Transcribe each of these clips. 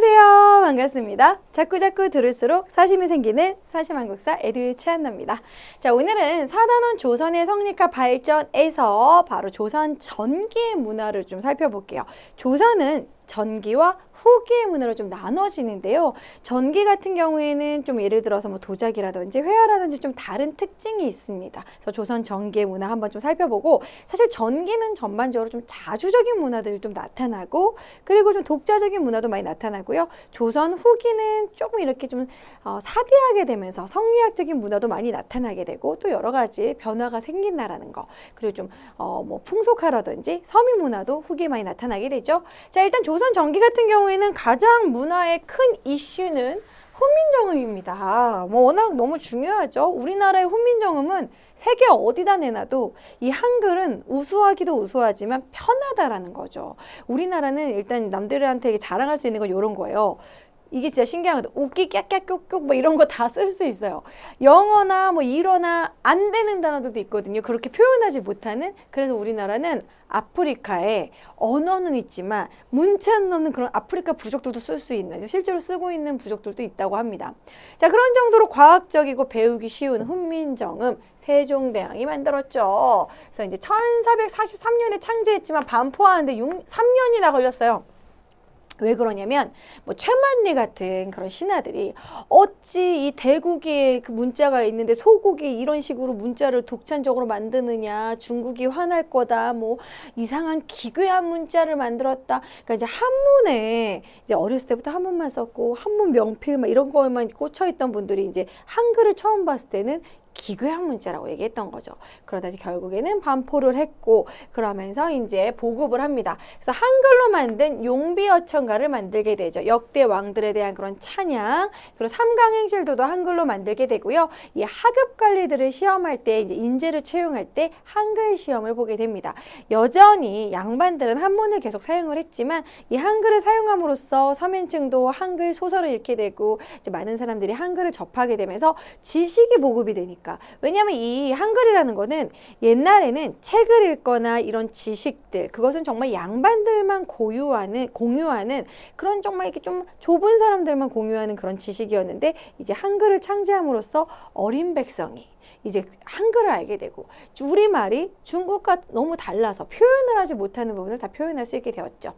안녕하세요. 반갑습니다. 자꾸자꾸 들을수록 사심이 생기는 사심한국사 에듀 최한나입니다. 자, 오늘은 사단원 조선의 성립과 발전에서 바로 조선 전기의 문화를 좀 살펴볼게요. 조선은 전기와 후기의 문화로 좀 나눠지는데요. 전기 같은 경우에는 좀 예를 들어서 뭐 도자기라든지 회화라든지 좀 다른 특징이 있습니다. 그래서 조선 전기의 문화 한번 좀 살펴보고 사실 전기는 전반적으로 좀 자주적인 문화들이 좀 나타나고 그리고 좀 독자적인 문화도 많이 나타나고요. 조선 후기는 조금 이렇게 좀 어, 사대하게 되면서 성리학적인 문화도 많이 나타나게 되고 또 여러 가지 변화가 생긴다라는 거 그리고 좀 어, 뭐 풍속화라든지 서민 문화도 후기에 많이 나타나게 되죠. 자 일단 조선 전기 같은 경우에는 가장 문화의 큰 이슈는 훈민정음입니다. 뭐 워낙 너무 중요하죠. 우리나라의 훈민정음은 세계 어디다 내놔도 이 한글은 우수하기도 우수하지만 편하다라는 거죠. 우리나라는 일단 남들한테 자랑할 수 있는 건 이런 거예요. 이게 진짜 신기한 거 웃기 깍깍꾹꾹 뭐 이런 거 다 쓸 수 있어요. 영어나 뭐 일어나 안 되는 단어들도 있거든요. 그렇게 표현하지 못하는 그래서 우리나라는 아프리카에 언어는 있지만 문자는 없는 그런 아프리카 부족들도 쓸 수 있는 실제로 쓰고 있는 부족들도 있다고 합니다. 자 그런 정도로 과학적이고 배우기 쉬운 훈민정음 세종대왕이 만들었죠. 그래서 이제 1443년에 창제했지만 반포하는데 6, 3년이나 걸렸어요. 왜 그러냐면 뭐 최만리 같은 그런 신하들이 어찌 이 대국에 그 문자가 있는데 소국이 이런 식으로 문자를 독찬적으로 만드느냐 중국이 화날 거다 뭐 이상한 기괴한 문자를 만들었다. 그러니까 이제 한문에 이제 어렸을 때부터 한문만 썼고 한문 명필 막 이런 거에만 꽂혀 있던 분들이 이제 한글을 처음 봤을 때는 기괴한 문자라고 얘기했던 거죠. 그러다 이제 결국에는 반포를 했고 그러면서 이제 보급을 합니다. 그래서 한글로 만든 용비어천가를 만들게 되죠. 역대 왕들에 대한 그런 찬양 그리고 삼강행실도도 한글로 만들게 되고요. 이 하급 관리들을 시험할 때 이제 인재를 채용할 때 한글 시험을 보게 됩니다. 여전히 양반들은 한문을 계속 사용을 했지만 이 한글을 사용함으로써 서민층도 한글 소설을 읽게 되고 이제 많은 사람들이 한글을 접하게 되면서 지식이 보급이 되니까 왜냐하면 이 한글이라는 거는 옛날에는 책을 읽거나 이런 지식들 그것은 정말 양반들만 고유하는 공유하는 그런 정말 이렇게 좀 좁은 사람들만 공유하는 그런 지식이었는데 이제 한글을 창제함으로써 어린 백성이 이제 한글을 알게 되고 우리말이 중국과 너무 달라서 표현을 하지 못하는 부분을 다 표현할 수 있게 되었죠.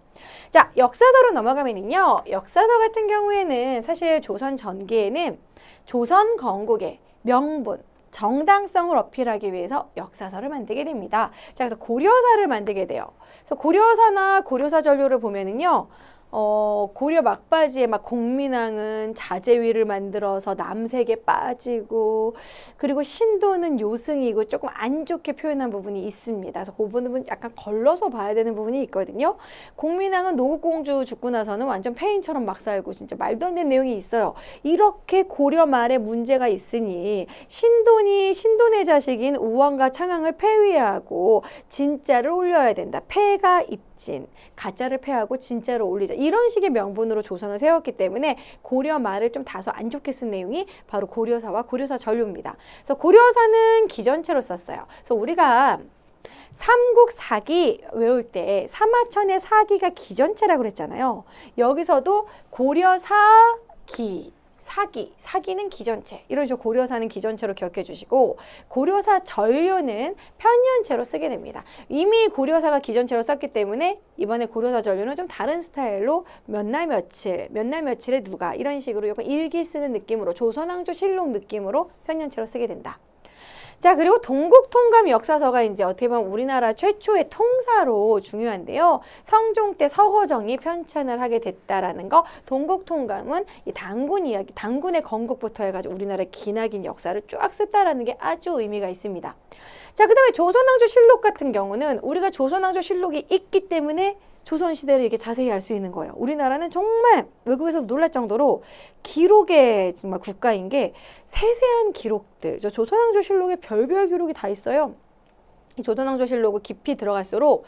자, 역사서로 넘어가면은요. 역사서 같은 경우에는 사실 조선 전기에는 조선 건국의 명분 정당성을 어필하기 위해서 역사서를 만들게 됩니다. 자, 그래서 고려사를 만들게 돼요. 그래서 고려사나 고려사 전료를 보면은요. 어, 고려 막바지에 막 공민왕은 자제위를 만들어서 남색에 빠지고 그리고 신도는 요승이고 조금 안 좋게 표현한 부분이 있습니다. 그래서 그 부분은 약간 걸러서 봐야 되는 부분이 있거든요. 공민왕은 노국공주 죽고 나서는 완전 폐인처럼 막 살고 진짜 말도 안 되는 내용이 있어요. 이렇게 고려 말에 문제가 있으니 신돈이 신돈의 자식인 우왕과 창왕을 폐위하고 진짜를 올려야 된다. 폐가 입 진, 가짜를 폐하고 진짜를 올리자. 이런 식의 명분으로 조선을 세웠기 때문에 고려 말을 좀 다소 안 좋게 쓴 내용이 바로 고려사와 고려사 전류입니다. 그래서 고려사는 기전체로 썼어요. 그래서 우리가 삼국 사기 외울 때 사마천의 사기가 기전체라고 그랬잖아요. 여기서도 고려사 기 사기, 사기는 기전체. 이런 식으로 고려사는 기전체로 기억해 주시고 고려사 전료는 편년체로 쓰게 됩니다. 이미 고려사가 기전체로 썼기 때문에 이번에 고려사 전료는 좀 다른 스타일로 몇 날 며칠, 몇 날 며칠에 누가 이런 식으로 약간 일기 쓰는 느낌으로 조선왕조 실록 느낌으로 편년체로 쓰게 된다. 자, 그리고 동국통감 역사서가 이제 어떻게 보면 우리나라 최초의 통사로 중요한데요. 성종 때 서거정이 편찬을 하게 됐다라는 거. 동국통감은 이 당군 이야기, 당군의 건국부터 해가지고 우리나라의 기나긴 역사를 쫙 썼다라는 게 아주 의미가 있습니다. 자, 그 다음에 조선왕조 실록 같은 경우는 우리가 조선왕조 실록이 있기 때문에 조선 시대를 이렇게 자세히 알 수 있는 거예요. 우리나라는 정말 외국에서 놀랄 정도로 기록의 정말 국가인 게 세세한 기록들. 저 조선왕조 실록에 별별 기록이 다 있어요. 이 조선왕조 실록을 깊이 들어갈수록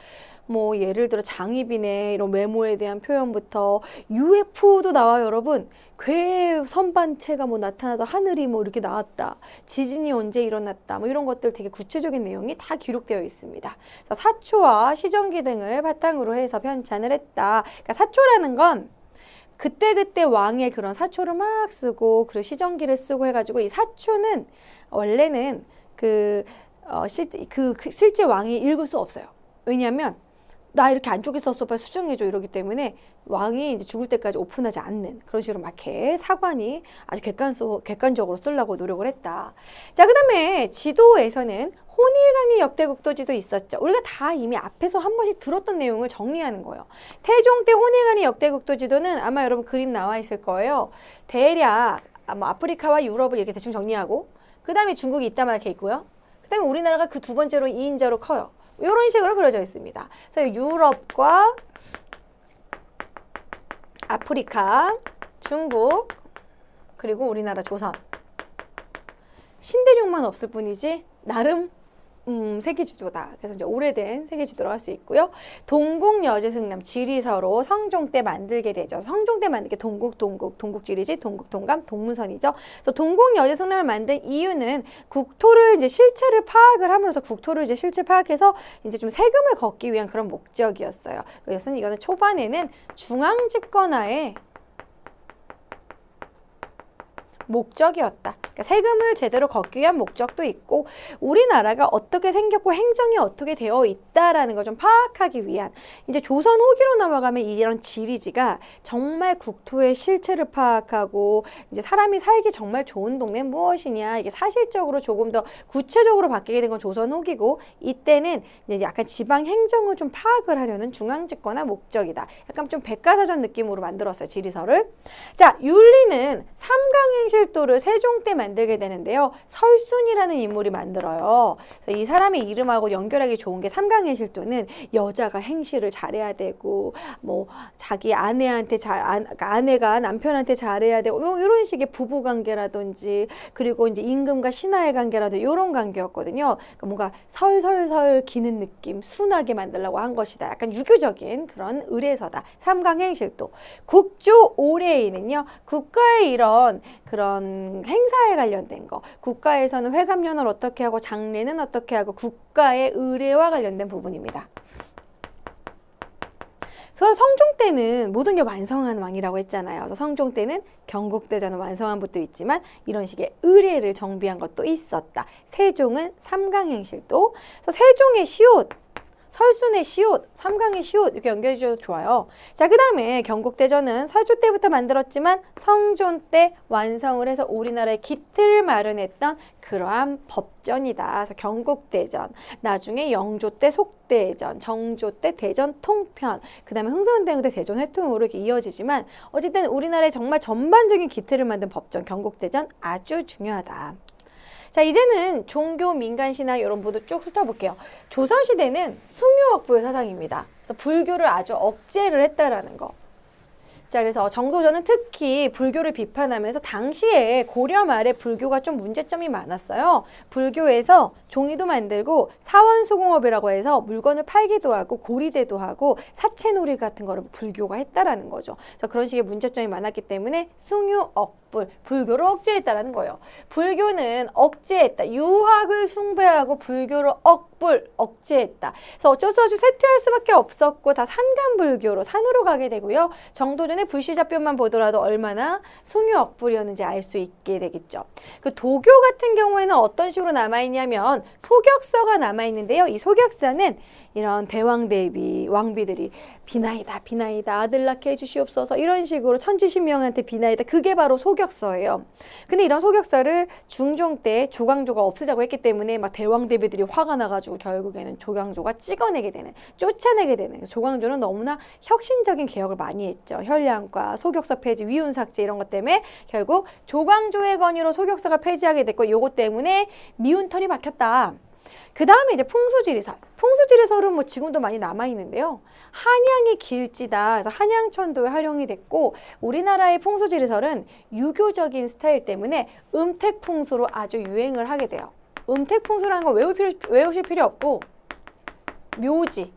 뭐 예를 들어 장희빈의 이런 외모에 대한 표현부터 UFO도 나와요, 여러분. 괴 선반체가 뭐 나타나서 하늘이 뭐 이렇게 나왔다. 지진이 언제 일어났다. 뭐 이런 것들 되게 구체적인 내용이 다 기록되어 있습니다. 그래서 사초와 시정기 등을 바탕으로 해서 편찬을 했다. 그러니까 사초라는 건 그때그때 왕의 그런 사초를 막 쓰고 그리고 시정기를 쓰고 해가지고 이 사초는 원래는 그, 어, 실, 그, 그 실제 왕이 읽을 수 없어요. 왜냐하면 나 이렇게 안쪽에 썼어 빨리 수정해줘 이러기 때문에 왕이 이제 죽을 때까지 오픈하지 않는 그런 식으로 막 이렇게 사관이 아주 객관수, 객관적으로 쓰려고 노력을 했다. 자, 그 다음에 지도에서는 혼일강의 역대 국도지도 있었죠. 우리가 다 이미 앞에서 한 번씩 들었던 내용을 정리하는 거예요. 태종 때 혼일강의 역대 국도지도는 아마 여러분 그림 나와 있을 거예요. 대략 아, 뭐 아프리카와 유럽을 이렇게 대충 정리하고 그 다음에 중국이 이따만 이렇게 있고요. 그 다음에 우리나라가 그 두 번째로 2인자로 커요. 이런 식으로 그려져 있습니다. 그래서 유럽과 아프리카, 중국, 그리고 우리나라 조선. 신대륙만 없을 뿐이지 나름 음, 세계 지도다. 그래서 이제 오래된 세계 지도로 할 수 있고요. 동국 여제 승남 지리서로 성종 때 만들게 되죠. 성종 때 만들게 동국 동국 동국 지리지 동국 동감 동문선이죠. 그래서 동국 여제 승남을 만든 이유는 국토를 이제 실체를 파악을 함으로써 국토를 이제 실체 파악해서 이제 좀 세금을 걷기 위한 그런 목적이었어요. 그래서 이거는 초반에는 중앙 집권하에 목적이었다. 그러니까 세금을 제대로 걷기 위한 목적도 있고 우리나라가 어떻게 생겼고 행정이 어떻게 되어 있다라는 걸 좀 파악하기 위한 이제 조선 후기로 넘어가면 이런 지리지가 정말 국토의 실체를 파악하고 이제 사람이 살기 정말 좋은 동네 무엇이냐 이게 사실적으로 조금 더 구체적으로 바뀌게 된 건 조선 후기고 이때는 이제 약간 지방 행정을 좀 파악을 하려는 중앙 집권의 목적이다. 약간 좀 백과사전 느낌으로 만들었어요 지리서를. 자 윤리는 삼강행실도를 세종 때 만들게 되는데요. 설순이라는 인물이 만들어요. 그래서 이 사람의 이름하고 연결하기 좋은 게 삼강행실도는 여자가 행실을 잘해야 되고 뭐 자기 아내한테 자, 아, 아내가 남편한테 잘해야 되고 뭐 이런 식의 부부 관계라든지 그리고 이제 임금과 신하의 관계라든지 이런 관계였거든요. 그러니까 뭔가 설설설 기는 느낌, 순하게 만들려고 한 것이다. 약간 유교적인 그런 의례서다. 삼강행실도. 국조 오례인은요. 국가의 이런 그런 행사에 관련된 거. 국가에서는 회감년을 어떻게 하고 장례는 어떻게 하고 국가의 의례와 관련된 부분입니다. 서로 성종 때는 모든 게 완성한 왕이라고 했잖아요. 성종 때는 경국대전을 완성한 것도 있지만 이런 식의 의례를 정비한 것도 있었다. 세종은 삼강행실도. 세종의 시옷 설순의 시옷, 삼강의 시옷 이렇게 연결해 주셔도 좋아요. 자, 그 다음에 경국대전은 설조 때부터 만들었지만 성종 때 완성을 해서 우리나라의 기틀을 마련했던 그러한 법전이다. 그래서 경국대전, 나중에 영조 때 속대전, 정조 때 대전 통편, 그 다음에 흥선대원 때 대전 회통으로 이렇게 이어지지만 어쨌든 우리나라의 정말 전반적인 기틀을 만든 법전 경국대전 아주 중요하다. 자 이제는 종교 민간 신화 이런 부분도 쭉 훑어볼게요. 조선 시대는 숭유억부의 사상입니다. 그래서 불교를 아주 억제를 했다라는 거. 자, 그래서 정도전은 특히 불교를 비판하면서 당시에 고려 말에 불교가 좀 문제점이 많았어요. 불교에서 종이도 만들고 사원수공업이라고 해서 물건을 팔기도 하고 고리대도 하고 사채놀이 같은 거를 불교가 했다라는 거죠. 그래서 그런 식의 문제점이 많았기 때문에 숭유억 불, 불교를 억제했다라는 거예요. 불교는 억제했다. 유학을 숭배하고 불교를 억불, 억제했다. 그래서 어쩔 수 없이 쇠퇴할 수밖에 없었고 다 산간불교로 산으로 가게 되고요. 정도전 의 불시잡변만 보더라도 얼마나 숭유억불이었는지 알 수 있게 되겠죠. 그 도교 같은 경우에는 어떤 식으로 남아있냐면 소격서가 남아있는데요. 이 소격서는 이런 대왕 대비 왕비들이 비나이다 비나이다 아들 낳게 해주시옵소서 이런 식으로 천지신명한테 비나이다 그게 바로 소격서예요. 근데 이런 소격서를 중종 때 조광조가 없애자고 했기 때문에 막 대왕 대비들이 화가 나가지고 결국에는 조광조가 찍어내게 되는 쫓아내게 되는 조광조는 너무나 혁신적인 개혁을 많이 했죠. 혈량과 소격서 폐지, 위훈 삭제 이런 것 때문에 결국 조광조의 건의로 소격서가 폐지하게 됐고 요것 때문에 미운 털이 박혔다. 그 다음에 이제 풍수지리설. 풍수지리설은 뭐 지금도 많이 남아있는데요. 한양이 길지다. 그래서 한양천도에 활용이 됐고, 우리나라의 풍수지리설은 유교적인 스타일 때문에 음택풍수로 아주 유행을 하게 돼요. 음택풍수라는 거 외울 필요, 외우실 필요 없고, 묘지.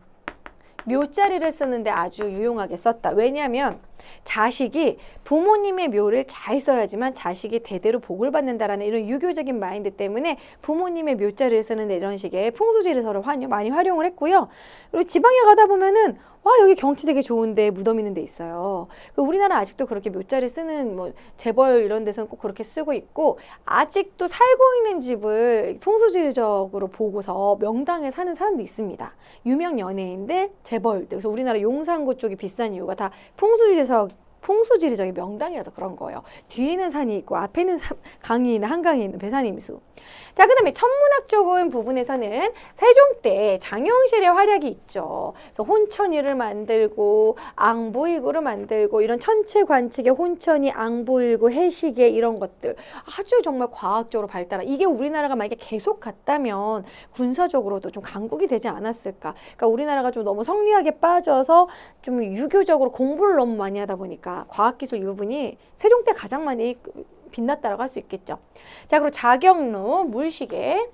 묘자리를 쓰는데 아주 유용하게 썼다. 왜냐하면 자식이 부모님의 묘를 잘 써야지만 자식이 대대로 복을 받는다라는 이런 유교적인 마인드 때문에 부모님의 묘자리를 쓰는데 이런 식의 풍수지리서를 많이 활용을 했고요. 그리고 지방에 가다 보면은 와 여기 경치 되게 좋은데 무덤 있는 데 있어요. 그 우리나라 아직도 그렇게 묘자리 쓰는 뭐 재벌 이런 데서는 꼭 그렇게 쓰고 있고 아직도 살고 있는 집을 풍수지리적으로 보고서 명당에 사는 사람도 있습니다. 유명 연예인들, 재벌들. 그래서 우리나라 용산구 쪽이 비싼 이유가 다 풍수지리 적 풍수지리적인 명당이라서 그런 거예요. 뒤에는 산이 있고 앞에는 산- 강이 있는 한강이 있는 배산임수. 자, 그다음에 천문학 적인 부분에서는 세종 때 장영실의 활약이 있죠. 그래서 혼천이를 만들고 앙부일구를 만들고 이런 천체 관측의 혼천이 앙부일구 해시계 이런 것들 아주 정말 과학적으로 발달한 이게 우리나라가 만약에 계속 갔다면 군사적으로도 좀 강국이 되지 않았을까. 그러니까 우리나라가 좀 너무 성리학에 빠져서 좀 유교적으로 공부를 너무 많이 하다 보니까 과학기술 이 부분이 세종 때 가장 많이 빛났다라고 할 수 있겠죠. 자, 그리고 자경루 물시계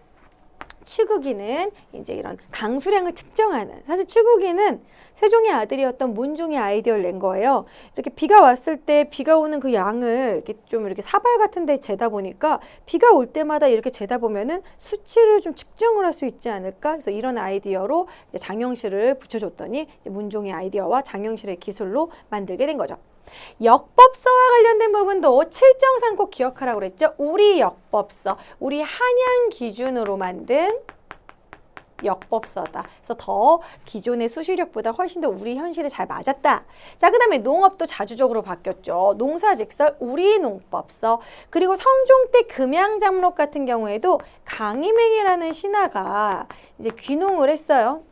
추구기는 이제 이런 강수량을 측정하는 사실 추구기는 세종의 아들이었던 문종의 아이디어를 낸 거예요. 이렇게 비가 왔을 때 비가 오는 그 양을 이렇게 좀 이렇게 사발 같은 데 재다 보니까 비가 올 때마다 이렇게 재다 보면은 수치를 좀 측정을 할 수 있지 않을까? 그래서 이런 아이디어로 이제 장영실을 붙여줬더니 문종의 아이디어와 장영실의 기술로 만들게 된 거죠. 역법서와 관련된 부분도 칠정상 꼭 기억하라고 그랬죠. 우리 역법서, 우리 한양 기준으로 만든 역법서다. 그래서 더 기존의 수시력보다 훨씬 더 우리 현실에 잘 맞았다. 자, 그 다음에 농업도 자주적으로 바뀌었죠. 농사직설 우리 농법서 그리고 성종 때 금양장록 같은 경우에도 강희맹이라는 신하가 이제 귀농을 했어요.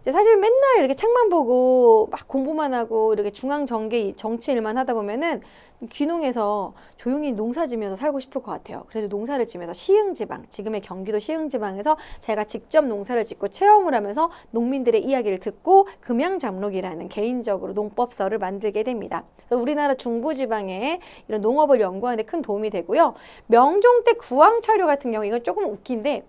이제 사실 맨날 이렇게 책만 보고 막 공부만 하고 이렇게 중앙 정계 정치 일만 하다 보면은 귀농해서 조용히 농사 지면서 살고 싶을 것 같아요. 그래서 농사를 지면서 시흥지방, 지금의 경기도 시흥지방에서 제가 직접 농사를 짓고 체험을 하면서 농민들의 이야기를 듣고 금양잡록이라는 개인적으로 농법서를 만들게 됩니다. 그래서 우리나라 중부지방에 이런 농업을 연구하는 데 큰 도움이 되고요. 명종 때 구황철효 같은 경우 이건 조금 웃긴데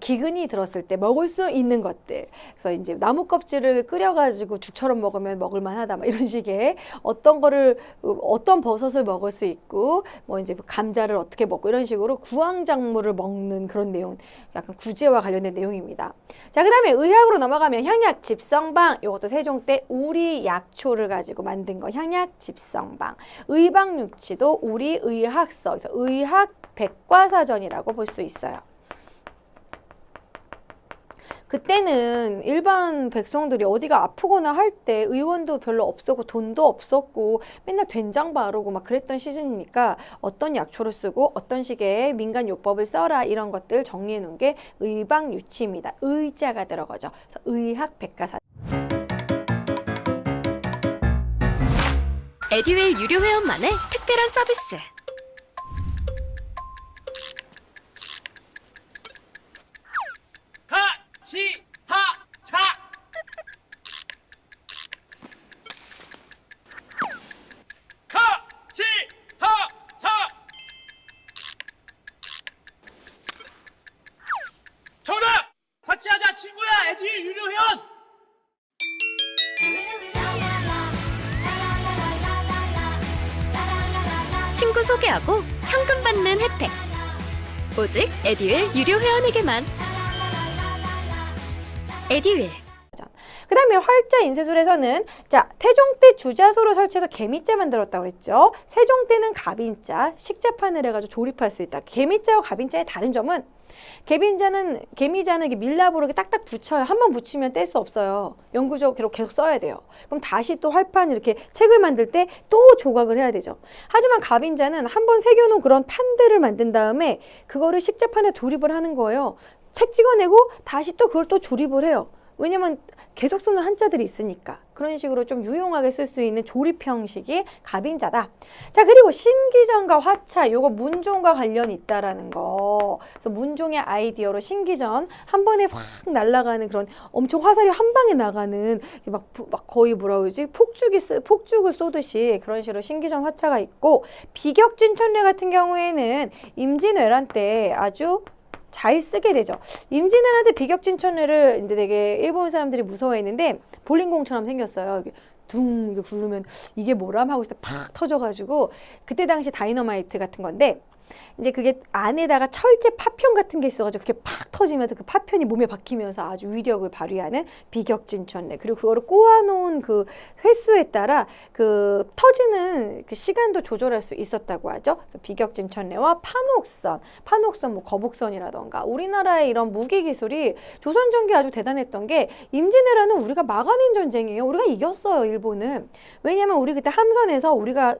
기근이 들었을 때 먹을 수 있는 것들. 그래서 이제 나무 껍질을 끓여가지고 죽처럼 먹으면 먹을만하다. 막 이런 식의 어떤 거를 어, 어떤 버섯을 먹을 수 있고 뭐 이제 감자를 어떻게 먹고 이런 식으로 구황작물을 먹는 그런 내용. 약간 구제와 관련된 내용입니다. 자, 그다음에 의학으로 넘어가면 향약 집성방. 이것도 세종 때 우리 약초를 가지고 만든 거 향약 집성방. 의방육치도 우리 의학서. 의학 백과사전이라고 볼 수 있어요. 그때는 일반 백성들이 어디가 아프거나 할 때 의원도 별로 없었고 돈도 없었고 맨날 된장 바르고 막 그랬던 시즌이니까 어떤 약초를 쓰고 어떤 식의 민간 요법을 써라 이런 것들 정리해 놓은 게 의방 유치입니다. 의자가 들어가죠. 의학 백과사. 에듀윌 유료 회원만의 특별한 서비스. 하치 하차 정답! 같이 하자 친구야. 에디 유료 회원. 친구 소개하고 현금 받는 혜택. 오직 에듀윌 유료 회원에게만. 에듀윌. 그 다음에 활자 인쇄술에서는 자 태종 때 주자소를 설치해서 개미자 만들었다고 그랬죠. 세종 때는 갑인자 식자판을 해가지고 조립할 수 있다. 개미자와 갑인자의 다른 점은 개빈자는 개미자는 밀랍으로 딱딱 붙여요. 한 번 붙이면 뗄 수 없어요. 영구적으로 계속 써야 돼요. 그럼 다시 또 활판 이렇게 책을 만들 때 또 조각을 해야 되죠. 하지만 갑인자는 한 번 새겨놓은 그런 판들을 만든 다음에 그거를 식자판에 조립을 하는 거예요. 책 찍어내고 다시 또 그걸 또 조립을 해요. 왜냐면 계속 쓰는 한자들이 있으니까 그런 식으로 좀 유용하게 쓸 수 있는 조립 형식이 갑인자다. 자 그리고 신기전과 화차 요거 문종과 관련이 있다라는 거. 그래서 문종의 아이디어로 신기전 한 번에 확 날아가는 그런 엄청 화살이 한 방에 나가는 막, 부- 막 거의 뭐라 그러지 폭죽이 쓰, 폭죽을 쏘듯이 그런 식으로 신기전 화차가 있고 비격진 천례 같은 경우에는 임진왜란 때 아주 잘 쓰게 되죠. 임진왜란 때 비격진 천례를 이제 되게 일본 사람들이 무서워했는데 볼링공처럼 생겼어요. 둥 이게 굴르면 이게 뭐람 하고 있을 때 팍 터져가지고 그때 당시 다이너마이트 같은 건데 이제 그게 안에다가 철제 파편 같은 게 있어가지고 그게 팍 터지면서 그 파편이 몸에 박히면서 아주 위력을 발휘하는 비격진천래 그리고 그거를 꼬아놓은 그 횟수에 따라 그 터지는 그 시간도 조절할 수 있었다고 하죠. 그래서 비격진천래와 판옥선, 판옥선 뭐 거북선이라던가 우리나라의 이런 무기 기술이 조선 전기 아주 대단했던 게 임진왜란은 우리가 막아낸 전쟁이에요. 우리가 이겼어요 일본은. 왜냐면 우리 그때 함선에서 우리가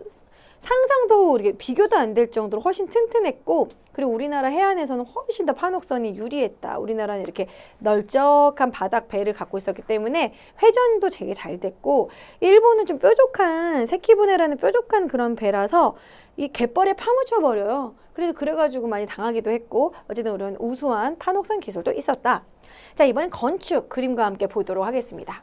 상상도 이렇게 비교도 안 될 정도로 훨씬 튼튼했고 그리고 우리나라 해안에서는 훨씬 더 판옥선이 유리했다. 우리나라는 이렇게 널쩍한 바닥 배를 갖고 있었기 때문에 회전도 되게 잘 됐고 일본은 좀 뾰족한 세키분해라는 뾰족한 그런 배라서 이 갯벌에 파묻혀 버려요. 그래서 그래가지고 많이 당하기도 했고 어쨌든 우리는 우수한 판옥선 기술도 있었다. 자 이번엔 건축 그림과 함께 보도록 하겠습니다.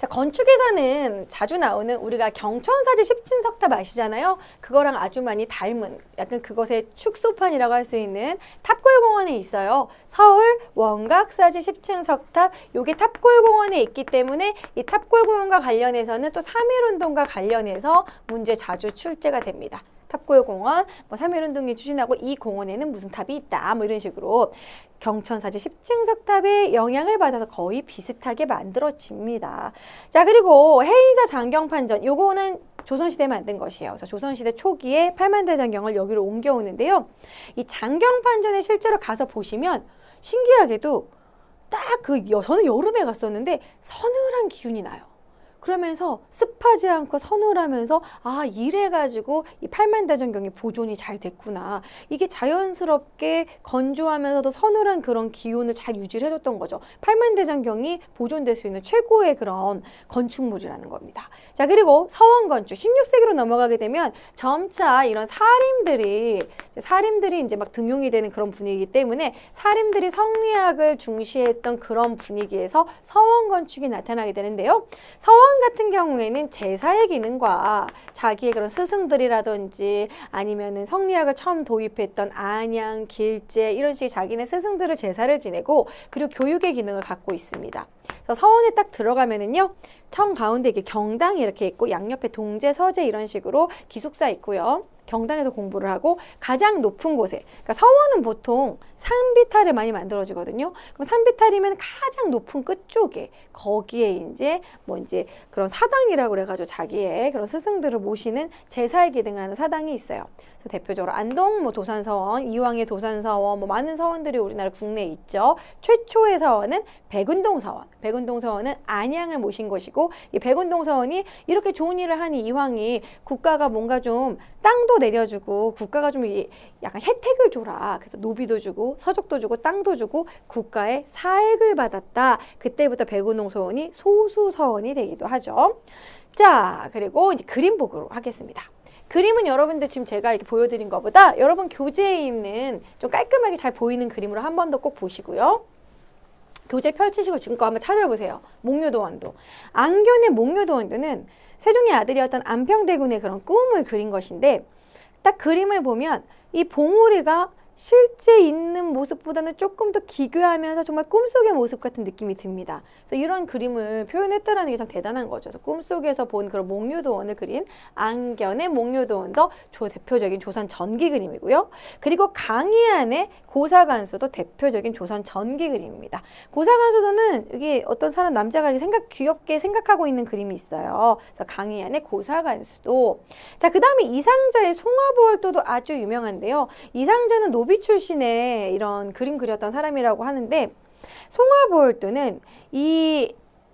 자, 건축에서는 자주 나오는 우리가 경천사지 십진석탑 아시잖아요. 그거랑 아주 많이 닮은 약간 그것의 축소판이라고 할 수 있는 탑골공원에 있어요. 서울 원각사지 십층석탑 요게 탑골공원에 있기 때문에 이 탑골공원과 관련해서는 또 3.1운동과 관련해서 문제 자주 출제가 됩니다. 탑골공원, 뭐 3.1운동이 추진하고 이 공원에는 무슨 탑이 있다, 뭐 이런 식으로 경천사지 10층 석 탑의 영향을 받아서 거의 비슷하게 만들어집니다. 자, 그리고 해인사 장경판전, 요거는 조선시대에 만든 것이에요. 그래서 조선시대 초기에 팔만대장경을 여기로 옮겨오는데요. 이 장경판전에 실제로 가서 보시면 신기하게도 딱 그 저는 여름에 갔었는데 서늘한 기운이 나요. 그러면서 습하지 않고 서늘하면서 아 이래가지고 이 팔만대장경이 보존이 잘 됐구나. 이게 자연스럽게 건조하면서도 서늘한 그런 기온을 잘 유지를 해줬던 거죠. 팔만대장경이 보존될 수 있는 최고의 그런 건축물이라는 겁니다. 자 그리고 서원 건축 16세기로 넘어가게 되면 점차 이런 사림들이 사림들이 이제 막 등용이 되는 그런 분위기이기 때문에 사림들이 성리학을 중시했던 그런 분위기에서 서원 건축이 나타나게 되는데요. 서원 같은 경우에는 제사의 기능과 자기의 그런 스승들이라든지 아니면은 성리학을 처음 도입했던 안양, 길제 이런 식의 자기네 스승들을 제사를 지내고 그리고 교육의 기능을 갖고 있습니다. 그래서 서원에 딱 들어가면은요. 청 가운데 이렇게 경당이 이렇게 있고 양옆에 동제, 서재 이런 식으로 기숙사 있고요. 경당에서 공부를 하고 가장 높은 곳에 그러니까 서원은 보통 산비탈을 많이 만들어지거든요. 그럼 산비탈이면 가장 높은 끝쪽에 거기에 이제 뭐 이제 그런 사당이라고 그래가지고 자기의 그런 스승들을 모시는 제사의 기능을 하는 사당이 있어요. 그래서 대표적으로 안동 뭐 도산서원, 이왕의 도산서원 뭐 많은 서원들이 우리나라 국내에 있죠. 최초의 서원은 백운동 서원. 백운동 서원은 안양을 모신 것이고 이 백운동 서원이 이렇게 좋은 일을 하니 이왕이 국가가 뭔가 좀 땅도 내려주고 국가가 좀 이- 약간 혜택을 줘라. 그래서 노비도 주고 서적도 주고 땅도 주고 국가의 사액을 받았다. 그때부터 백운동 서원이 소수 서원이 되기도 하죠. 자, 그리고 이제 그림 보도록 하겠습니다. 그림은 여러분들 지금 제가 이렇게 보여드린 것보다 여러분 교재에 있는 좀 깔끔하게 잘 보이는 그림으로 한 번 더 꼭 보시고요. 교재 펼치시고 지금 거 한번 찾아보세요. 목묘도원도. 안견의 목묘도원도는 세종의 아들이었던 안평대군의 그런 꿈을 그린 것인데 딱 그림을 보면 이 봉우리가 실제 있는 모습보다는 조금 더 기괴하면서 정말 꿈속의 모습 같은 느낌이 듭니다. 그래서 이런 그림을 표현했다라는 게 참 대단한 거죠. 그래서 꿈속에서 본 그런 목묘도원을 그린 안견의 목묘도원도 조 대표적인 조선 전기 그림이고요. 그리고 강희안의 고사간수도 대표적인 조선 전기 그림입니다. 고사간수도는 여기 어떤 사람 남자가 생각 귀엽게 생각하고 있는 그림이 있어요. 그래서 강희안의 고사간수도. 자, 그 다음에 이상자의 송화보월도도 아주 유명한데요. 이상자는 노비 출신의 이런 그림 그렸던 사람이라고 하는데 송화보월도는 이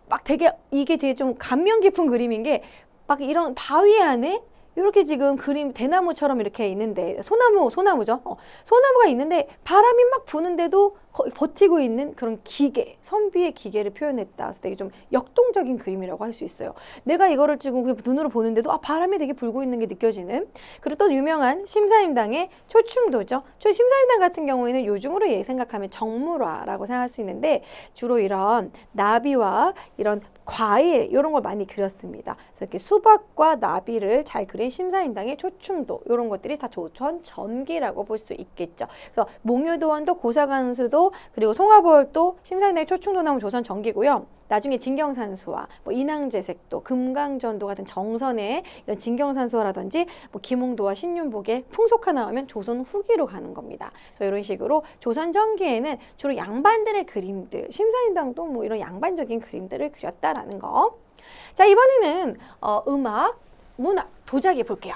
막 되게 이게 되게 좀 감명 깊은 그림인 게 막 이런 바위 안에 이렇게 지금 그림 대나무처럼 이렇게 있는데 소나무 소나무죠. 어, 소나무가 있는데 바람이 막 부는데도 거- 버티고 있는 그런 기계 선비의 기계를 표현했다. 그래서 되게 좀 역동적인 그림이라고 할 수 있어요. 내가 이거를 지금 그냥 눈으로 보는데도 아 바람이 되게 불고 있는 게 느껴지는. 그리고 또 유명한 심사임당의 초충도죠. 초 심사임당 같은 경우에는 요즘으로 예 생각하면 정물화라고 생각할 수 있는데 주로 이런 나비와 이런 과일 이런 걸 많이 그렸습니다. 그래서 이렇게 수박과 나비를 잘 그린 심사임당의 초충도 이런 것들이 다 조선 전기라고 볼 수 있겠죠. 그래서 목묘도원도 고사간수도 그리고 송화벌도 심사임당의 초충도 나오면 조선 전기고요. 나중에 진경산수화, 뭐 인왕제색도, 금강전도 같은 정선의 이런 진경산수화라든지 뭐 김홍도와 신윤복의 풍속화 나오면 조선 후기로 가는 겁니다. 그래서 이런 식으로 조선 전기에는 주로 양반들의 그림들, 심사인당도 뭐 이런 양반적인 그림들을 그렸다라는 거. 자 이번에는 어, 음악, 문학, 도자기 볼게요.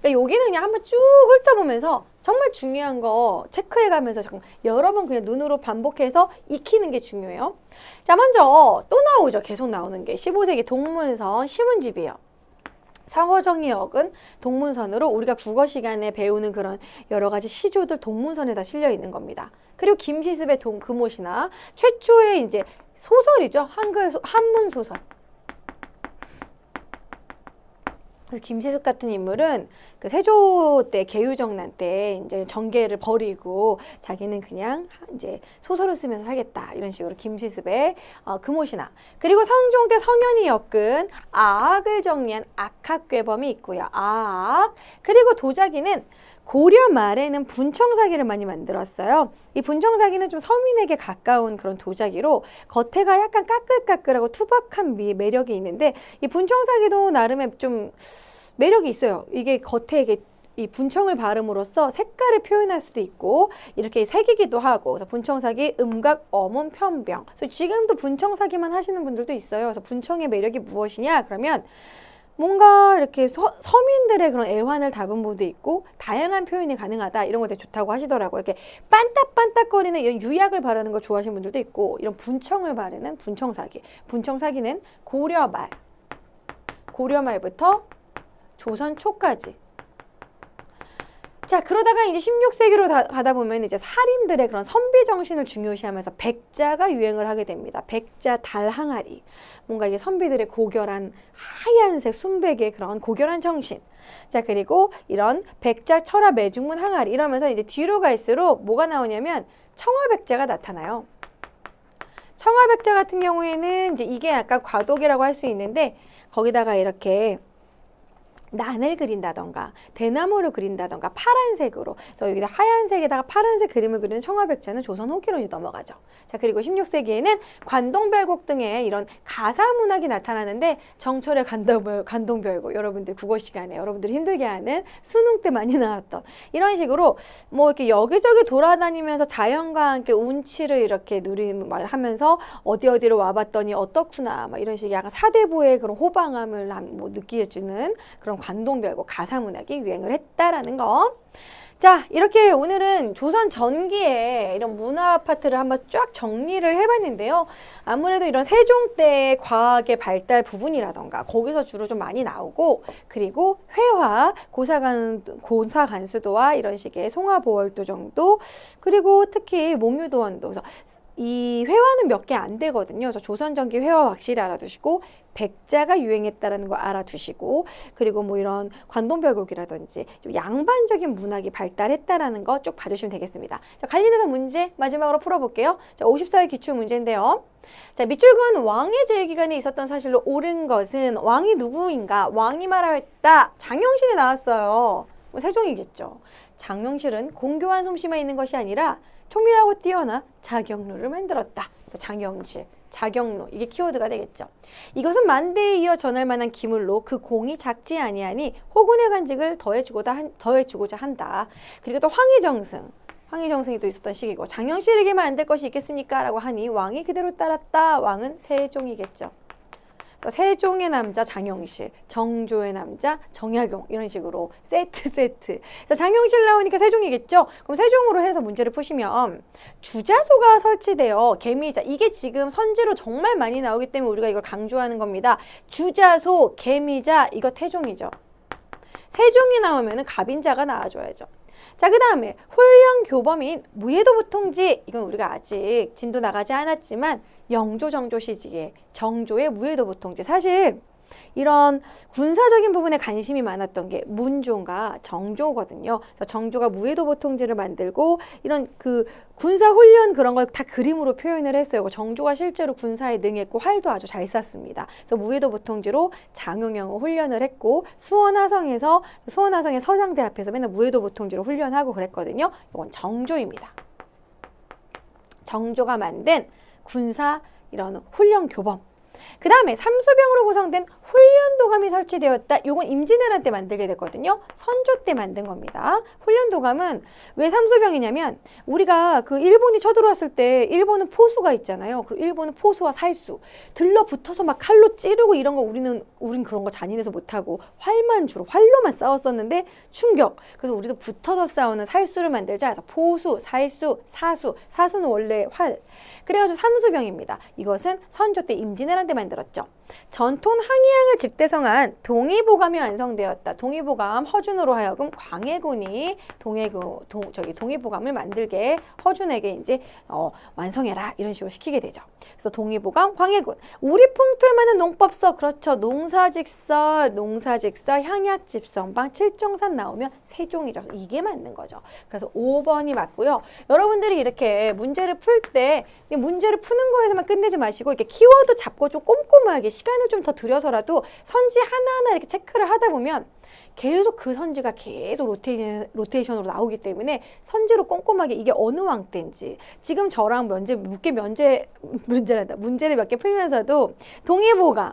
그러니까 여기는 그냥 한번 쭉 훑어보면서 정말 중요한 거 체크해가면서 여러 번 그냥 눈으로 반복해서 익히는 게 중요해요. 자 먼저 또 나오죠. 계속 나오는 게 15세기 동문선 시문집이에요. 상어정리역은 동문선으로 우리가 국어 시간에 배우는 그런 여러 가지 시조들 동문선에 다 실려 있는 겁니다. 그리고 김시습의 동 금옷이나 최초의 이제 소설이죠. 한글 소- 한문 소설. 그래서 김시습 같은 인물은 그 세조 때 개유정난 때 이제 정계를 버리고 자기는 그냥 이제 소설을 쓰면서 살겠다. 이런 식으로 김시습의 어, 금옷이나. 그리고 성종 때 성현이 엮은 아악을 정리한 악학괴범이 있고요. 아악. 그리고 도자기는 고려 말에는 분청사기를 많이 만들었어요. 이 분청사기는 좀 서민에게 가까운 그런 도자기로 겉에가 약간 까끌까끌하고 투박한 미, 매력이 있는데 이 분청사기도 나름의 좀 매력이 있어요. 이게 겉에 이게 이 분청을 바름으로써 색깔을 표현할 수도 있고 이렇게 새기기도 하고 그래서 분청사기 음각 어문 편병 그래서 지금도 분청사기만 하시는 분들도 있어요. 그래서 분청의 매력이 무엇이냐 그러면 뭔가 이렇게 서, 서민들의 그런 애환을 담은 부분도 있고 다양한 표현이 가능하다 이런 거 되게 좋다고 하시더라고요. 이렇게 반딱반딱거리는 이런 유약을 바르는 걸 좋아하시는 분들도 있고 이런 분청을 바르는 분청사기. 분청사기는 고려말 고려말부터 조선 초까지 자 그러다가 이제 16세기로 다, 가다 보면 이제 사림들의 그런 선비 정신을 중요시하면서 백자가 유행을 하게 됩니다. 백자 달 항아리 뭔가 이게 선비들의 고결한 하얀색 순백의 그런 고결한 정신. 자 그리고 이런 백자 철화 매중문 항아리 이러면서 이제 뒤로 갈수록 뭐가 나오냐면 청화백자가 나타나요. 청화백자 같은 경우에는 이제 이게 약간 과도기라고 할 수 있는데 거기다가 이렇게 난을 그린다던가 대나무를 그린다던가 파란색으로 그래서 여기다 하얀색에다가 파란색 그림을 그리는 청화백자는 조선 후기로 넘어가죠. 자 그리고 16세기에는 관동별곡 등의 이런 가사 문학이 나타나는데 정철의 관동별, 관동별곡 여러분들 국어 시간에 여러분들이 힘들게 하는 수능 때 많이 나왔던 이런 식으로 뭐 이렇게 여기저기 돌아다니면서 자연과 함께 운치를 이렇게 누리면 하면서 어디 어디로 와봤더니 어떻구나 막 이런 식의 약간 사대부의 그런 호방함을 한- 뭐 느끼해주는 그런 관동별곡 가사 문학이 유행을 했다라는 거. 자, 이렇게 오늘은 조선 전기의 이런 문화 파트를 한번 쫙 정리를 해봤는데요. 아무래도 이런 세종 때의 과학의 발달 부분이라던가 거기서 주로 좀 많이 나오고 그리고 회화, 고사간, 고사간수도와 이런 식의 송화보월도 정도 그리고 특히 몽유도원도 이 회화는 몇 개 안 되거든요. 그래서 조선전기 회화 확실히 알아두시고 백자가 유행했다라는 거 알아두시고 그리고 뭐 이런 관동별곡이라든지 좀 양반적인 문학이 발달했다라는 거 쭉 봐주시면 되겠습니다. 자, 관련해서 문제 마지막으로 풀어볼게요. 자, 54회 기출 문제인데요. 자, 밑줄근 왕의 제기간에 있었던 사실로 옳은 것은 왕이 누구인가? 왕이 말하였다. 장영실이 나왔어요. 뭐 세종이겠죠. 장영실은 공교한 솜씨만 있는 것이 아니라 총명하고 뛰어나 자경로를 만들었다. 장영실, 자경로 이게 키워드가 되겠죠. 이것은 만대에 이어 전할 만한 기물로 그 공이 작지 아니하니 호군의 간직을 더해주고자, 한, 더해주고자 한다. 그리고 또 황희정승. 황희정승이 또 있었던 시기고 장영실에게만 안 될 것이 있겠습니까? 라고 하니 왕이 그대로 따랐다. 왕은 세종이겠죠. 그래서 세종의 남자 장영실, 정조의 남자 정약용 이런 식으로 세트 세트. 그래서 장영실 나오니까 세종이겠죠. 그럼 세종으로 해서 문제를 푸시면 주자소가 설치되어 개미자 이게 지금 선지로 정말 많이 나오기 때문에 우리가 이걸 강조하는 겁니다. 주자소, 개미자 이거 태종이죠. 세종이 나오면은 갑인자가 나와줘야죠. 자, 그 다음에 홀령 교범인 무예도 보통지 이건 우리가 아직 진도 나가지 않았지만 영조 정조 시기에 정조의 무예도 보통지. 사실 이런 군사적인 부분에 관심이 많았던 게 문조가 정조거든요. 그래서 정조가 무예도 보통지를 만들고 이런 그 군사 훈련 그런 걸 다 그림으로 표현을 했어요. 정조가 실제로 군사에 능했고 활도 아주 잘 쐈습니다. 그래서 무예도 보통지로 장용영을 훈련을 했고 수원하성에서 수원하성의 서장대 앞에서 맨날 무예도 보통지로 훈련하고 그랬거든요. 이건 정조입니다. 정조가 만든 군사 이런 훈련 교범. 그 다음에 삼수병으로 구성된 훈련도감이 설치되었다. 요건 임진왜란 때 만들게 됐거든요. 선조 때 만든 겁니다. 훈련도감은 왜 삼수병이냐면 우리가 그 일본이 쳐들어왔을 때 일본은 포수가 있잖아요. 그리고 일본은 포수와 살수 들러붙어서 막 칼로 찌르고 이런 거 우리는 우린 그런 거 잔인해서 못하고 활만 주로 활로만 싸웠었는데 충격. 그래서 우리도 붙어서 싸우는 살수를 만들자 해서 포수, 살수, 사수. 사수는 원래 활. 그래가지고 삼수병입니다. 이것은 선조 때 임진왜란 때 만들었죠. 전통 항해양을 집대성한 동의보감이 완성되었다. 동의보감 허준으로 하여금 광해군이 동해군 동 저기 동의보감을 만들게 허준에게 이제 어, 완성해라 이런 식으로 시키게 되죠. 그래서 동의보감 광해군 우리 풍토에 맞는 농법서 그렇죠. 농사직설 농사직설 향약집성방 칠정산 나오면 세종이죠. 이게 맞는 거죠. 그래서 5번이 맞고요. 여러분들이 이렇게 문제를 풀 때 문제를 푸는 거에서만 끝내지 마시고 이렇게 키워드 잡고 좀 꼼꼼하게 시간을 좀 더 들여서라도 선지 하나하나 이렇게 체크를 하다 보면 계속 그 선지가 계속 로테이션, 로테이션으로 나오기 때문에 선지로 꼼꼼하게 이게 어느 왕 때인지 지금 저랑 면제 묻게 면제 면제란다. 문제를 몇 개 풀면서도 동의보감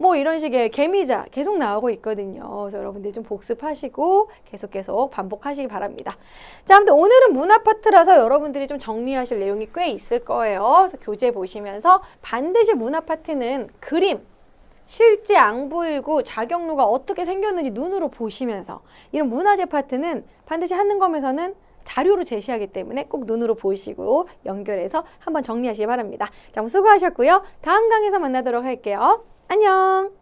뭐 이런 식의 개미자 계속 나오고 있거든요. 그래서 여러분들 좀 복습하시고 계속 계속 반복하시기 바랍니다. 자, 아무튼 오늘은 문화 파트라서 여러분들이 좀 정리하실 내용이 꽤 있을 거예요. 그래서 교재 보시면서 반드시 문화 파트는 그림, 실제 앙부일구 자격루가 어떻게 생겼는지 눈으로 보시면서 이런 문화재 파트는 반드시 한능검에서는 자료로 제시하기 때문에 꼭 눈으로 보시고 연결해서 한번 정리하시기 바랍니다. 자, 수고하셨고요. 다음 강에서 만나도록 할게요. 안녕!